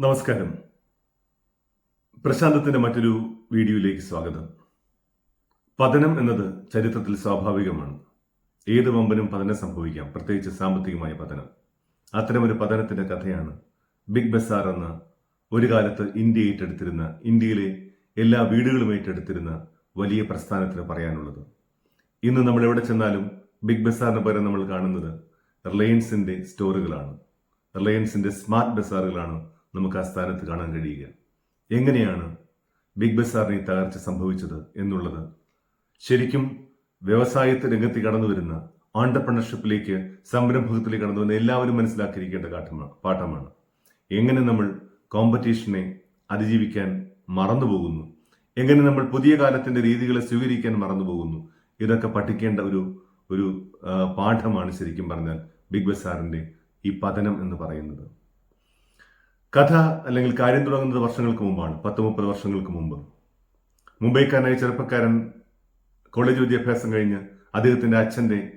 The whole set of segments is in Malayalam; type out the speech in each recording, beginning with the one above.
നമസ്കാരം. പ്രശാന്തത്തിന്റെ മറ്റൊരു വീഡിയോയിലേക്ക് സ്വാഗതം. പതനം എന്നത് ചരിത്രത്തിൽ സ്വാഭാവികമാണ്. ഏത് വമ്പനും പതനം സംഭവിക്കാം. പ്രത്യേകിച്ച് സാമ്പത്തികമായ പതനം. അത്തരമൊരു പതനത്തിന്റെ കഥയാണ് ബിഗ് ബസാർ എന്ന ഒരു കാലത്ത് ഇന്ത്യ ഏറ്റെടുത്തിരുന്ന ഇന്ത്യയിലെ എല്ലാ വീടുകളും ഏറ്റെടുത്തിരുന്ന വലിയ പ്രസ്ഥാനത്തിന് പറയാനുള്ളത്. ഇന്ന് നമ്മൾ എവിടെ ചെന്നാലും ബിഗ് ബസാറിന് പകരം നമ്മൾ കാണുന്നത് റിലയൻസിന്റെ സ്റ്റോറുകളാണ്. റിലയൻസിന്റെ സ്മാർട്ട് ബസാറുകളാണ് നമുക്ക് ആ സ്ഥാനത്ത് കാണാൻ കഴിയുക. എങ്ങനെയാണ് ബിഗ് ബസാറിന് ഈ തകർച്ച സംഭവിച്ചത് എന്നുള്ളത്? ശരിക്കും വ്യവസായത്തെ രംഗത്ത് കടന്നു വരുന്ന ഓണ്ടർപ്രണർഷിപ്പിലേക്ക് സംരംഭകത്തിലേക്ക് കടന്നു വരുന്ന എല്ലാവരും മനസ്സിലാക്കിയിരിക്കേണ്ട കാട്ടമാണ് പാഠമാണ്. എങ്ങനെ നമ്മൾ കോമ്പറ്റീഷനെ അതിജീവിക്കാൻ മറന്നുപോകുന്നു എങ്ങനെ നമ്മൾ പുതിയ കാലത്തിന്റെ രീതികളെ സ്വീകരിക്കാൻ മറന്നുപോകുന്നു ഇതൊക്കെ പഠിക്കേണ്ട ഒരു ഒരു പാഠമാണ് ശരിക്കും പറഞ്ഞാൽ ബിഗ് ബസാറിന്റെ ഈ പതനം എന്ന് പറയുന്നത്. കഥ അല്ലെങ്കിൽ കാര്യം തുടങ്ങുന്നത് വർഷങ്ങൾക്ക് മുമ്പാണ്. പത്ത് മുപ്പത് വർഷങ്ങൾക്ക് മുമ്പ്. മുംബൈക്കാരനായ ചെറുപ്പക്കാരൻ കോളേജ് വിദ്യാഭ്യാസം കഴിഞ്ഞ് അദ്ദേഹത്തിന്റെ അച്ഛന്റെ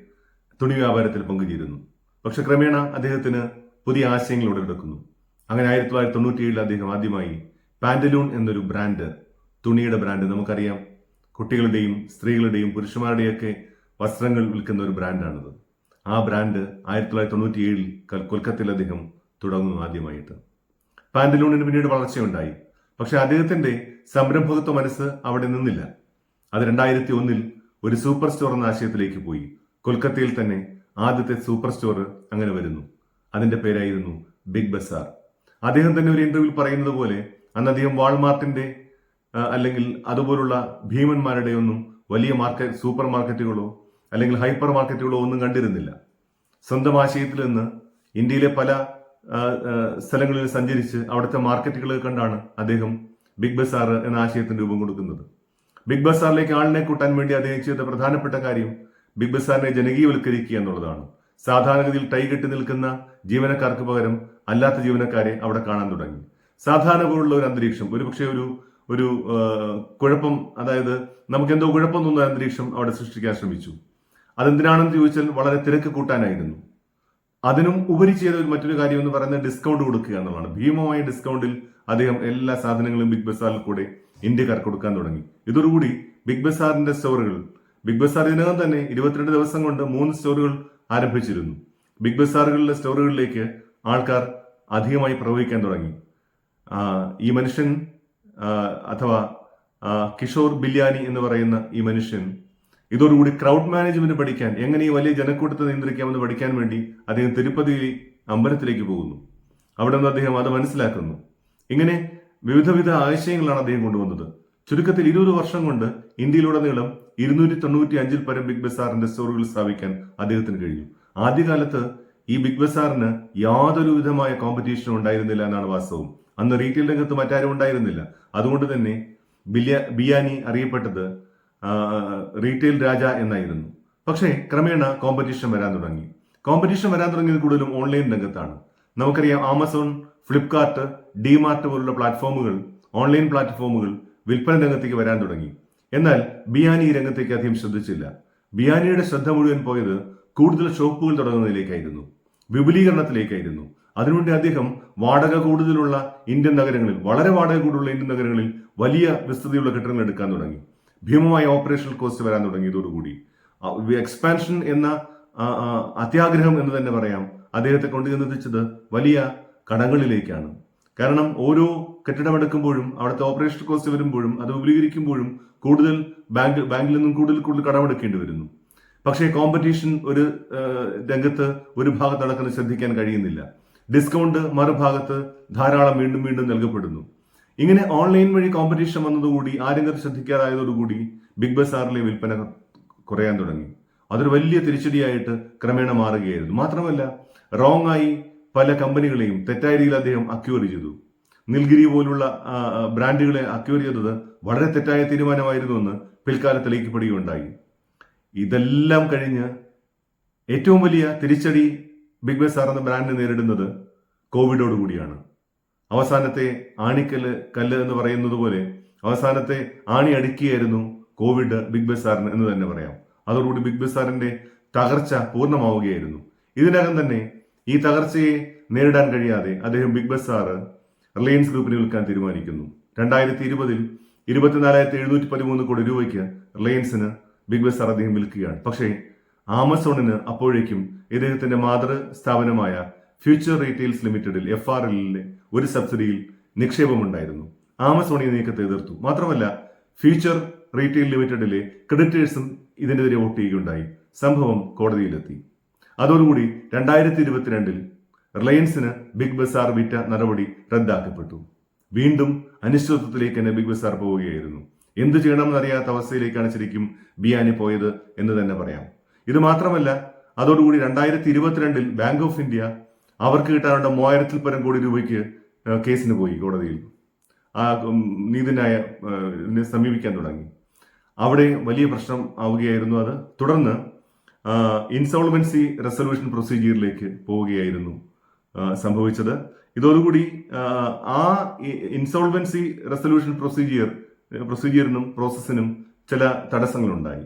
തുണി വ്യാപാരത്തിൽ പങ്കുചേരുന്നു. പക്ഷെ ക്രമേണ അദ്ദേഹത്തിന് പുതിയ ആശയങ്ങൾ ഉടലെടുക്കുന്നു അങ്ങനെ ആയിരത്തി തൊള്ളായിരത്തി തൊണ്ണൂറ്റിയേഴിൽ അദ്ദേഹം ആദ്യമായി പാൻഡലൂൺ എന്നൊരു ബ്രാൻഡ് തുണിയുടെ ബ്രാൻഡ് നമുക്കറിയാം. കുട്ടികളുടെയും സ്ത്രീകളുടെയും പുരുഷന്മാരുടെയൊക്കെ വസ്ത്രങ്ങൾ വിൽക്കുന്ന ഒരു ബ്രാൻഡാണത്. ആ ബ്രാൻഡ് ആയിരത്തി തൊള്ളായിരത്തി തൊണ്ണൂറ്റിയേഴിൽ കൊൽക്കത്തയിൽ അദ്ദേഹം തുടങ്ങുന്നു ആദ്യമായിട്ട്. പാൻഡലൂണിന് പിന്നീട് വളർച്ചയുണ്ടായി. പക്ഷെ അദ്ദേഹത്തിന്റെ സംരംഭകത്വ മനസ്സ് അവിടെ നിന്നില്ല. അത് രണ്ടായിരത്തി ഒന്നിൽ ഒരു സൂപ്പർ സ്റ്റോർ എന്ന ആശയത്തിലേക്ക് പോയി. കൊൽക്കത്തയിൽ തന്നെ ആദ്യത്തെ സൂപ്പർ സ്റ്റോർ അങ്ങനെ വരുന്നു. അതിന്റെ പേരായിരുന്നു ബിഗ് ബസാർ. അദ്ദേഹം തന്നെ ഒരു ഇന്റർവ്യൂവിൽ പറയുന്നത് പോലെ അന്ന് അദ്ദേഹം വാൾമാർട്ടിന്റെ അല്ലെങ്കിൽ അതുപോലുള്ള ഭീമന്മാരുടെ ഒന്നും വലിയ മാർക്കറ്റ് സൂപ്പർ മാർക്കറ്റുകളോ അല്ലെങ്കിൽ ഹൈപ്പർ മാർക്കറ്റുകളോ ഒന്നും കണ്ടിരുന്നില്ല. സ്വന്തം ആശയത്തിൽ നിന്ന് ഇന്ത്യയിലെ പല സ്ഥലങ്ങളിൽ സഞ്ചരിച്ച് അവിടുത്തെ മാർക്കറ്റുകൾ കണ്ടാണ് അദ്ദേഹം ബിഗ് ബസാർ എന്ന ആശയത്തിന് രൂപം കൊടുക്കുന്നത്. ബിഗ് ബസാറിലേക്ക് ആളിനെ കൂട്ടാൻ വേണ്ടി അദ്ദേഹം ചെയ്ത പ്രധാനപ്പെട്ട കാര്യം ബിഗ് ബസാറിനെ ജനകീയവൽക്കരിക്കുക എന്നുള്ളതാണ്. സാധാരണഗതിയിൽ കെട്ടി നിൽക്കുന്ന ജീവനക്കാർക്ക് പകരം അല്ലാത്ത ജീവനക്കാരെ അവിടെ കാണാൻ തുടങ്ങി. സാധാരണ പോലുള്ള ഒരു അന്തരീക്ഷം ഒരുപക്ഷെ ഒരു ഒരു കുഴപ്പം അതായത് നമുക്ക് എന്തോ കുഴപ്പം തോന്നുന്ന അന്തരീക്ഷം അവിടെ സൃഷ്ടിക്കാൻ ശ്രമിച്ചു. അതെന്തിനാണെന്ന് ചോദിച്ചാൽ വളരെ തിരക്ക് കൂട്ടാനായിരുന്നു. അതിനും ഉപരി ചെയ്ത ഒരു മറ്റൊരു കാര്യം എന്ന് പറയുന്നത് ഡിസ്കൗണ്ട് കൊടുക്കുക എന്നുള്ളതാണ്. ഭീമമായ ഡിസ്കൗണ്ടിൽ അദ്ദേഹം എല്ലാ സാധനങ്ങളും ബിഗ് ബസാറിൽ കൂടെ ഇന്ത്യക്കാർക്ക് കൊടുക്കാൻ തുടങ്ങി. ഇതോടുകൂടി ബിഗ് ബസാറിന്റെ സ്റ്റോറുകൾ ബിഗ് ബസാർ ഇതിനകം തന്നെ ഇരുപത്തിരണ്ട് ദിവസം കൊണ്ട് മൂന്ന് സ്റ്റോറുകൾ ആരംഭിച്ചിരുന്നു. ബിഗ് ബസാറുകളിലെ സ്റ്റോറുകളിലേക്ക് ആൾക്കാർ അധികമായി പ്രവഹിക്കാൻ തുടങ്ങി. ഈ മനുഷ്യൻ അഥവാ കിഷോർ ബില്യാനി എന്ന് പറയുന്ന ഈ മനുഷ്യൻ ഇതോടുകൂടി ക്രൗഡ് മാനേജ്മെന്റ് പഠിക്കാൻ എങ്ങനെ ഈ വലിയ ജനക്കൂട്ടത്തെ നിയന്ത്രിക്കാമെന്ന് പഠിക്കാൻ വേണ്ടി അദ്ദേഹം തിരുപ്പതി അമ്പലത്തിലേക്ക് പോകുന്നു. അവിടെ നിന്ന് അദ്ദേഹം അത് മനസ്സിലാക്കുന്നു. ഇങ്ങനെ വിവിധവിധ ആശയങ്ങളാണ് അദ്ദേഹം കൊണ്ടുവന്നത്. ചുരുക്കത്തിൽ ഇരുപത് വർഷം കൊണ്ട് ഇന്ത്യയിലുടനീളം ഇരുന്നൂറ്റി തൊണ്ണൂറ്റി അഞ്ചിൽ പരം ബിഗ് ബസാറിന്റെ സ്റ്റോറുകൾ സ്ഥാപിക്കാൻ അദ്ദേഹത്തിന് കഴിഞ്ഞു. ആദ്യകാലത്ത് ഈ ബിഗ് ബസാറിന് യാതൊരു വിധമായ കോമ്പറ്റീഷനും ഉണ്ടായിരുന്നില്ല എന്നാണ് വാസ്തവം. അന്ന് റീറ്റെയിൽ രംഗത്ത് മറ്റാരും ഉണ്ടായിരുന്നില്ല. അതുകൊണ്ട് തന്നെ ബിയാനി അറിയപ്പെട്ടത് റീറ്റെയിൽ രാജ എന്നായിരുന്നു. പക്ഷേ ക്രമേണ കോമ്പറ്റീഷൻ വരാൻ തുടങ്ങി. കോമ്പറ്റീഷൻ വരാൻ തുടങ്ങിയത് കൂടുതലും ഓൺലൈൻ രംഗത്താണ്. നമുക്കറിയാം ആമസോൺ ഫ്ലിപ്കാർട്ട് ഡിമാർട്ട് പോലുള്ള പ്ലാറ്റ്ഫോമുകൾ ഓൺലൈൻ പ്ലാറ്റ്ഫോമുകൾ വിൽപ്പന രംഗത്തേക്ക് വരാൻ തുടങ്ങി. എന്നാൽ ബിയാനി ഈ രംഗത്തേക്ക് അധികം ശ്രദ്ധിച്ചില്ല. ബിയാനിയുടെ ശ്രദ്ധ മുഴുവൻ പോയത് കൂടുതൽ ഷോപ്പുകൾ തുടങ്ങുന്നതിലേക്കായിരുന്നു. വിപുലീകരണത്തിലേക്കായിരുന്നു. അതിനുവേണ്ടി അദ്ദേഹം വാടക കൂടുതലുള്ള ഇന്ത്യൻ നഗരങ്ങളിൽ വളരെ വാടക കൂടുതലുള്ള ഇന്ത്യൻ നഗരങ്ങളിൽ വലിയ വിസ്തൃതിയുള്ള കെട്ടിടങ്ങൾ എടുക്കാൻ തുടങ്ങി. ഭീമമായ ഓപ്പറേഷണൽ കോസ്റ്റ് വരാൻ തുടങ്ങിയതോടുകൂടി. എക്സ്പാൻഷൻ എന്ന അത്യാഗ്രഹം എന്ന് തന്നെ പറയാം. അദ്ദേഹത്തെ കൊണ്ടുചെന്നെത്തിച്ചത് വലിയ കടങ്ങളിലേക്കാണ്. കാരണം ഓരോ കെട്ടിടമെടുക്കുമ്പോഴും അവിടുത്തെ ഓപ്പറേഷൻ കോസ്റ്റ് വരുമ്പോഴും അത് വിപുലീകരിക്കുമ്പോഴും കൂടുതൽ ബാങ്ക് ബാങ്കിൽ നിന്നും കൂടുതൽ കൂടുതൽ കടമെടുക്കേണ്ടി വരുന്നു. പക്ഷേ കോമ്പറ്റീഷൻ ഒരു രംഗത്ത് ഒരു ഭാഗത്ത് നടക്കുന്നത് ശ്രദ്ധിക്കാൻ കഴിയുന്നില്ല. ഡിസ്കൗണ്ട് മറുഭാഗത്ത് ധാരാളം വീണ്ടും വീണ്ടും നൽകപ്പെടുന്നു. ഇങ്ങനെ ഓൺലൈൻ വഴി കോമ്പറ്റീഷൻ വന്നതുകൂടി ആരെങ്കിലും ശ്രദ്ധിക്കാതായതോടുകൂടി ബിഗ് ബസാറിലെ വിൽപ്പന കുറയാൻ തുടങ്ങി. അതൊരു വലിയ തിരിച്ചടിയായിട്ട് ക്രമേണ മാറുകയായിരുന്നു. മാത്രമല്ല റോങ് ആയി പല കമ്പനികളെയും തെറ്റായ രീതിയിൽ അദ്ദേഹം അക്യൂർ ചെയ്തു. നിൽഗിരി പോലുള്ള ബ്രാൻഡുകളെ അക്യൂർ ചെയ്തത് വളരെ തെറ്റായ തീരുമാനമായിരുന്നു എന്ന് പിൽക്കാലത്ത് തെളിയിക്കപ്പെടുകയുണ്ടായി ഇതെല്ലാം കഴിഞ്ഞ് ഏറ്റവും വലിയ തിരിച്ചടി ബിഗ് ബസാർ എന്ന ബ്രാൻഡ് നേരിടുന്നത് കോവിഡോട് കൂടിയാണ് അവസാനത്തെ ആണിക്കല്ല് കല്ല് എന്ന് പറയുന്നത് പോലെ അവസാനത്തെ ആണി അടുക്കിയായിരുന്നു കോവിഡ് ബിഗ് ബസാറിന് എന്ന് തന്നെ പറയാം. അതോടുകൂടി ബിഗ് ബസാറിന്റെ തകർച്ച പൂർണമാവുകയായിരുന്നു. ഇതിനകം തന്നെ ഈ തകർച്ചയെ നേരിടാൻ കഴിയാതെ അദ്ദേഹം ബിഗ് ബസാർ റിലയൻസ് ഗ്രൂപ്പിന് വിൽക്കാൻ തീരുമാനിക്കുന്നു. രണ്ടായിരത്തി ഇരുപതിൽ ഇരുപത്തിനാലായിരത്തി എഴുന്നൂറ്റി പതിമൂന്ന് കോടി രൂപയ്ക്ക് റിലയൻസിന് ബിഗ് ബസാർ അദ്ദേഹം വിൽക്കുകയാണ്. പക്ഷേ ആമസോണിന് അപ്പോഴേക്കും ഇദ്ദേഹത്തിന്റെ മാതൃ സ്ഥാപനമായ ഫ്യൂച്ചർ റീറ്റെയിൽസ് ലിമിറ്റഡിൽ എഫ് ആർ എല്ലിലെ ഒരു സബ്സിഡിയിൽ നിക്ഷേപമുണ്ടായിരുന്നു. ആമസോൺ ഈ നീക്കത്തെ എതിർത്തു. മാത്രമല്ല ഫ്യൂച്ചർ റീറ്റെയിൽ ലിമിറ്റഡിലെ ക്രെഡിറ്റേഴ്സും ഇതിനെതിരെ വോട്ട് ചെയ്യുകയുണ്ടായി. സംഭവം കോടതിയിലെത്തി. അതോടുകൂടി രണ്ടായിരത്തി ഇരുപത്തിരണ്ടിൽ റിലയൻസിന് ബിഗ് ബസാർ വിറ്റ നടപടി റദ്ദാക്കപ്പെട്ടു. വീണ്ടും അനിശ്ചിതത്വത്തിലേക്ക് തന്നെ ബിഗ് ബസാർ പോവുകയായിരുന്നു. എന്തു ചെയ്യണമെന്നറിയാത്ത അവസ്ഥയിലേക്കാണ് ശരിക്കും ബിയാനി പോയത് എന്ന് തന്നെ പറയാം. ഇത് മാത്രമല്ല അതോടുകൂടി രണ്ടായിരത്തി ഇരുപത്തിരണ്ടിൽ ബാങ്ക് ഓഫ് ഇന്ത്യ അവർക്ക് കിട്ടാനുള്ള മൂവായിരത്തിൽ പരം കോടി രൂപയ്ക്ക് കേസിന് പോയി കോടതിയിൽ. ആ നീതിനായ സമീപിക്കാൻ തുടങ്ങി. അവിടെ വലിയ പ്രശ്നം ആവുകയായിരുന്നു അത്. തുടർന്ന് ഇൻസോൾവൻസി റെസൊല്യൂഷൻ പ്രൊസീജിയറിലേക്ക് പോവുകയായിരുന്നു സംഭവിച്ചത്. ഇതോടുകൂടി ആ ഇൻസോൾവൻസി റെസൊല്യൂഷൻ പ്രൊസീജിയർ പ്രൊസീജിയറിനും പ്രോസസ്സിനും ചില തടസ്സങ്ങളുണ്ടായി.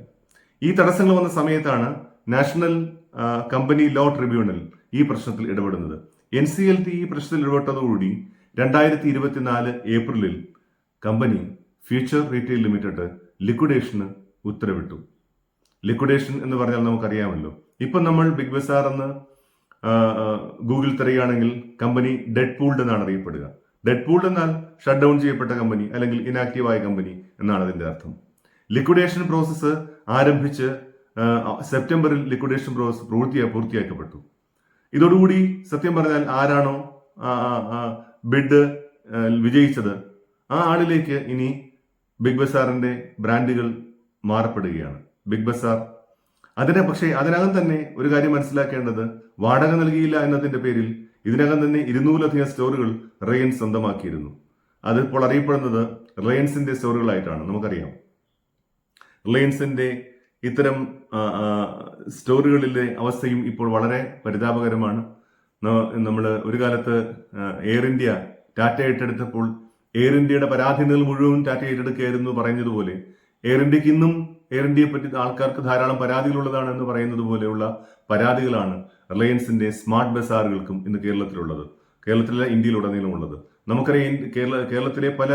ഈ തടസ്സങ്ങൾ വന്ന സമയത്താണ് നാഷണൽ കമ്പനി ലോ ട്രിബ്യൂണൽ ഈ പ്രശ്നത്തിൽ ഇടപെടുന്നത്. എൻ സി എൽ ടി ഈ പ്രശ്നത്തിൽ ഇടപെട്ടതോടുകൂടി രണ്ടായിരത്തി ഇരുപത്തിനാല് ഏപ്രിലിൽ കമ്പനി ഫ്യൂച്ചർ റീറ്റെയിൽ ലിമിറ്റഡ് ലിക്വിഡേഷന് ഉത്തരവിട്ടു. ലിക്വിഡേഷൻ എന്ന് പറഞ്ഞാൽ നമുക്കറിയാമല്ലോ. ഇപ്പം നമ്മൾ ബിഗ് ബസാർ എന്ന് ഗൂഗിൾ തിരയുകയാണെങ്കിൽ കമ്പനി ഡെഡ് പൂൾഡ് എന്നാണ് അറിയപ്പെടുക. ഡെഡ് പൂൾഡ് എന്നാൽ ഷട്ട് ഡൗൺ ചെയ്യപ്പെട്ട കമ്പനി അല്ലെങ്കിൽ ഇനാക്റ്റീവായ കമ്പനി എന്നാണ് അതിന്റെ അർത്ഥം. ലിക്വിഡേഷൻ പ്രോസസ്സ് ആരംഭിച്ച് സെപ്റ്റംബറിൽ ലിക്വിഡേഷൻ പ്രോസസ് പൂർത്തിയാ പൂർത്തിയാക്കപ്പെട്ടു. ഇതോടുകൂടി സത്യം പറഞ്ഞാൽ ആരാണോ ബിഡ് വിജയിച്ചത് ആ ആളിലേക്ക് ഇനി ബിഗ് ബസാറിന്റെ ബ്രാൻഡുകൾ മാറപ്പെടുകയാണ്. ബിഗ് ബസാർ അതിനെ പക്ഷേ അതിനകം തന്നെ ഒരു കാര്യം മനസ്സിലാക്കേണ്ടത് വാടക നൽകിയില്ല എന്നതിന്റെ പേരിൽ ഇതിനകം തന്നെ ഇരുന്നൂറിലധികം സ്റ്റോറുകൾ റിലയൻസ് സ്വന്തമാക്കിയിരുന്നു. അതിപ്പോൾ അറിയപ്പെടുന്നത് റിലയൻസിന്റെ സ്റ്റോറുകളായിട്ടാണ് നമുക്കറിയാം. റിലയൻസിന്റെ ഇത്തരം സ്റ്റോറുകളിലെ അവസ്ഥയും ഇപ്പോൾ വളരെ പരിതാപകരമാണ്. നമ്മൾ ഒരു കാലത്ത് എയർ ഇന്ത്യ ടാറ്റ ഏറ്റെടുത്തപ്പോൾ എയർ ഇന്ത്യയുടെ പരാധീനതകൾ മുഴുവൻ ടാറ്റ ഏറ്റെടുക്കുകയായിരുന്നു പറയുന്നതുപോലെ. എയർ ഇന്ത്യയ്ക്ക് ഇന്നും എയർ ഇന്ത്യയെ പറ്റി ആൾക്കാർക്ക് ധാരാളം പരാതികളുള്ളതാണ് എന്ന് പറയുന്നത് പോലെയുള്ള പരാതികളാണ് റിലയൻസിന്റെ സ്മാർട്ട് ബസാറുകൾക്കും ഇന്ന് കേരളത്തിലുള്ളത്. കേരളത്തിലെ ഇന്ത്യയിലുടനീളമുള്ളത്. നമുക്കറിയാം കേരള കേരളത്തിലെ പല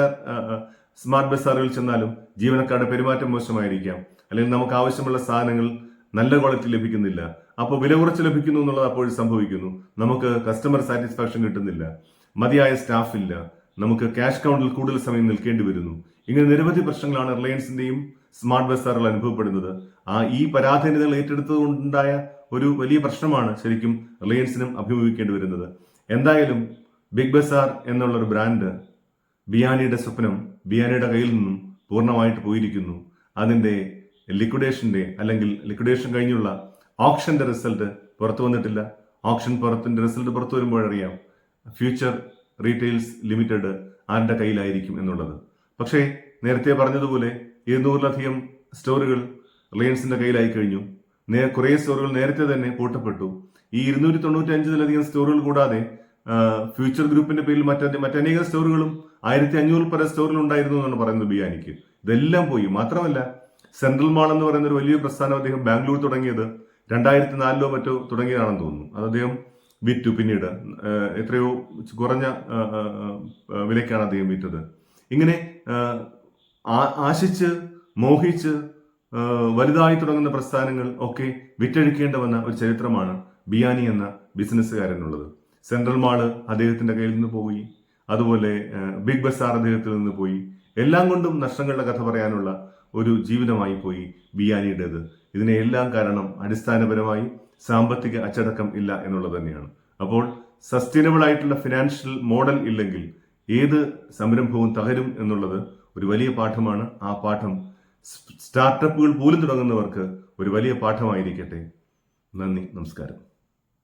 സ്മാർട്ട് ബസാറുകളിൽ ചെന്നാലും ജീവനക്കാരുടെ പെരുമാറ്റം മോശമായിരിക്കാം. അല്ലെങ്കിൽ നമുക്ക് ആവശ്യമുള്ള സാധനങ്ങൾ നല്ല ക്വാളിറ്റി ലഭിക്കുന്നില്ല. അപ്പോൾ വില കുറച്ച് ലഭിക്കുന്നു എന്നുള്ളത് അപ്പോഴും സംഭവിക്കുന്നു. നമുക്ക് കസ്റ്റമർ സാറ്റിസ്ഫാക്ഷൻ കിട്ടുന്നില്ല. മതിയായ സ്റ്റാഫ് ഇല്ല. നമുക്ക് ക്യാഷ് കൗണ്ടിൽ കൂടുതൽ സമയം നിൽക്കേണ്ടി വരുന്നു. ഇങ്ങനെ നിരവധി പ്രശ്നങ്ങളാണ് റിലയൻസിന്റെയും സ്മാർട്ട് ബസാറുകൾ അനുഭവപ്പെടുന്നത്. ആ ഈ പരാധീനതകൾ ഏറ്റെടുത്തതുകൊണ്ടുണ്ടായ ഒരു വലിയ പ്രശ്നമാണ് ശരിക്കും റിലയൻസിനും അഭിമുഖീകരിക്കേണ്ടി വരുന്നത്. എന്തായാലും ബിഗ് ബസാർ എന്നുള്ള ഒരു ബ്രാൻഡ് ബിയാനിയുടെ സ്വപ്നം ബിയാനിയുടെ കയ്യിൽ നിന്നും പൂർണമായിട്ട് പോയിരിക്കുന്നു. അതിന്റെ ലിക്വിഡേഷന്റെ അല്ലെങ്കിൽ ലിക്വിഡേഷൻ കഴിഞ്ഞുള്ള ഓപ്ഷന്റെ റിസൾട്ട് പുറത്തു വന്നിട്ടില്ല. ഓപ്ഷൻ പുറത്തിന്റെ റിസൾട്ട് പുറത്തു വരുമ്പോഴറിയാം ഫ്യൂച്ചർ റീറ്റെയിൽസ് ലിമിറ്റഡ് ആരുടെ കയ്യിലായിരിക്കും എന്നുള്ളത്. പക്ഷേ നേരത്തെ പറഞ്ഞതുപോലെ ഇരുന്നൂറിലധികം സ്റ്റോറുകൾ റിലയൻസിന്റെ കയ്യിലായി കഴിഞ്ഞു. നേ കുറേ സ്റ്റോറുകൾ നേരത്തെ തന്നെ പൂട്ടപ്പെട്ടു. ഈ ഇരുന്നൂറ്റി തൊണ്ണൂറ്റി അഞ്ചിലധികം സ്റ്റോറുകൾ കൂടാതെ ഫ്യൂച്ചർ ഗ്രൂപ്പിന്റെ പേരിൽ മറ്റേ മറ്റനേകം സ്റ്റോറുകളും ആയിരത്തി അഞ്ഞൂറിൽ പല സ്റ്റോറുകൾ ഉണ്ടായിരുന്നു എന്നാണ് പറയുന്നത് ബിയാനിക്ക്. ഇതെല്ലാം പോയി. മാത്രമല്ല സെൻട്രൽ മാൾ എന്ന് പറയുന്ന ഒരു വലിയ പ്രസ്ഥാനം അദ്ദേഹം ബാംഗ്ലൂർ തുടങ്ങിയത് രണ്ടായിരത്തി നാലിലോ മറ്റോ തുടങ്ങിയതാണെന്ന് തോന്നുന്നു. അത് അദ്ദേഹം വിറ്റു പിന്നീട്. എത്രയോ കുറഞ്ഞ വിലയ്ക്കാണ് അദ്ദേഹം വിറ്റത്. ഇങ്ങനെ ആശിച്ച് മോഹിച്ച് വലുതായി തുടങ്ങുന്ന പ്രസ്ഥാനങ്ങൾ ഒക്കെ വിറ്റഴിക്കേണ്ട വന്ന ഒരു ചരിത്രമാണ് ബിയാനി എന്ന ബിസിനസ്സുകാരനുള്ളത്. സെൻട്രൽ മാൾ അദ്ദേഹത്തിന്റെ കയ്യിൽ നിന്ന് പോയി അതുപോലെ ബിഗ് ബസാർ അദ്ദേഹത്തിൽ നിന്ന് പോയി. എല്ലാം കൊണ്ടും നഷ്ടങ്ങളുടെ കഥ പറയാനുള്ള ഒരു ജീവിതമായി പോയി ബിയാനിയുടേത്. ഇതിനെല്ലാം കാരണം അടിസ്ഥാനപരമായി സാമ്പത്തിക അച്ചടക്കം ഇല്ല എന്നുള്ളത് തന്നെയാണ്. അപ്പോൾ സസ്റ്റൈനബിൾ ആയിട്ടുള്ള ഫിനാൻഷ്യൽ മോഡൽ ഇല്ലെങ്കിൽ ഏത് സംരംഭവും തകരും എന്നുള്ളത് ഒരു വലിയ പാഠമാണ്. ആ പാഠം സ്റ്റാർട്ടപ്പുകൾ പോലും തുടങ്ങുന്നവർക്ക് ഒരു വലിയ പാഠമായിരിക്കട്ടെ. നന്ദി നമസ്കാരം.